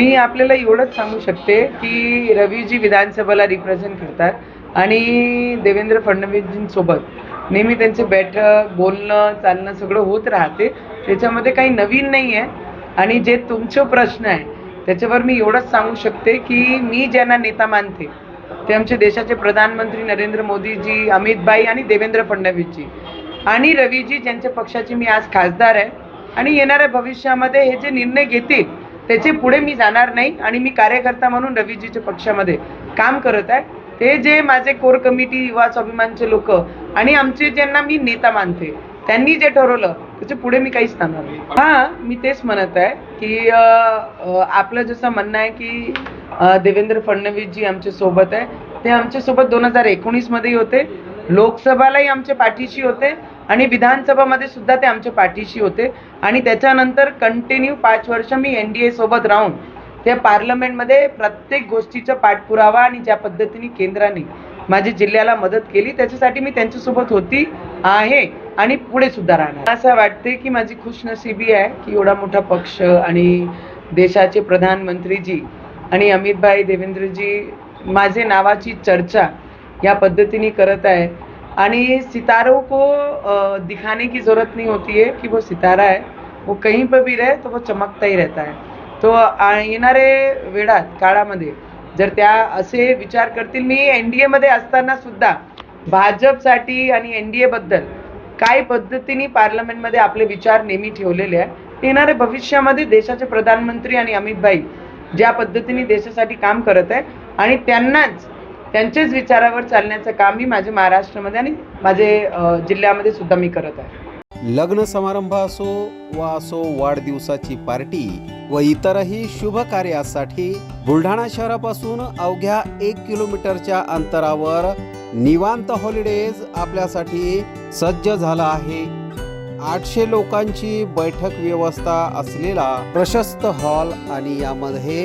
मी आपल्याला एवढंच सांगू शकते की रवीजी विधानसभेला रिप्रेझेंट करतात आणि देवेंद्र फडणवीसजींसोबत नेहमी त्यांचे बैठक बोलणं चालणं सगळं होत राहते. त्याच्यामध्ये काही नवीन नाही आहे आणि जे तुमचे प्रश्न आहे त्याच्यावर मी एवढंच सांगू शकते की मी ज्यांना नेता मानते ते आमचे देशाचे प्रधानमंत्री नरेंद्र मोदीजी अमितभाई आणि देवेंद्र फडणवीसजी. आणि रवीजी ज्यांच्या पक्षाचे मी आज खासदार आहे. आणि येणाऱ्या भविष्यामध्ये हे जे निर्णय घेतील त्याचे पुढे मी जाणार नाही आणि मी कार्यकर्ता म्हणून रवीजीच्या पक्षामध्ये काम करत आहे. ते जे माझे कोर कमिटी युवा स्वाभिमानचे लोक आणि आमचे ज्यांना मी नेता मानते त्यांनी जे ठरवलं त्याच्या पुढे मी काहीच सांगणार नाही. हा मी तेच म्हणत आहे की आपलं जसं म्हणणं आहे की देवेंद्र फडणवीस जी आमच्यासोबत आहे ते आमच्यासोबत दोन हजार एकोणीसमध्येही होते. लोकसभालाही आमच्या पाठीशी होते आणि विधानसभामध्ये सुद्धा ते आमच्या पाठीशी होते. आणि त्याच्यानंतर कंटिन्यू पाच वर्ष मी एन डी ए सोबत राहून त्या पार्लमेंटमध्ये प्रत्येक गोष्टीचा पाठपुरावा आणि ज्या पद्धतीने केंद्राने माझी जिल्ह्याला मदत केली त्याच्यासाठी मी त्यांच्यासोबत होती आहे आणि पुढे सुद्धा राहणार. असं वाटते की माझी खुशनशिबी आहे की एवढा मोठा पक्ष आणि देशाचे प्रधानमंत्रीजी आणि अमितभाई देवेंद्रजी माझे नावाची चर्चा या पद्धतीने करत आहे. आणि सितारों को दिखाने की ज़रूरत नहीं होती है कि वो सितारा है. वो कहीं पर भी रहे तो वो चमकता ही रहता है. तो येणारे वेळात काळामध्ये जर त्या असे विचार करतील मी एन डी एमध्ये असताना सुद्धा भाजपसाठी आणि एन डी एबद्दल काय पद्धतीने पार्लमेंटमध्ये आपले विचार नेहमी ठेवलेले आहे येणाऱ्या भविष्यामध्ये देशाचे प्रधानमंत्री आणि अमित भाई ज्या पद्धतीने देशासाठी काम करत आहे आणि त्यांनाच त्यांच्याच विचारावर चालण्याचं काम मी माझ्या महाराष्ट्रामध्ये आणि माझे जिल्ह्यामध्ये सुद्धा मी करत आहे. लग्न समारंभ असो वा असो वाढदिवसाची पार्टी व इतरही शुभ कार्यासाठी बुलढाणा शहरापासून अवघ्या एक किलोमीटरच्या अंतरावर निवांत हॉलिडेज आपल्यासाठी सज्ज झाला आहे. आठशे लोकांची बैठक व्यवस्था असलेला प्रशस्त हॉल आणि यामध्ये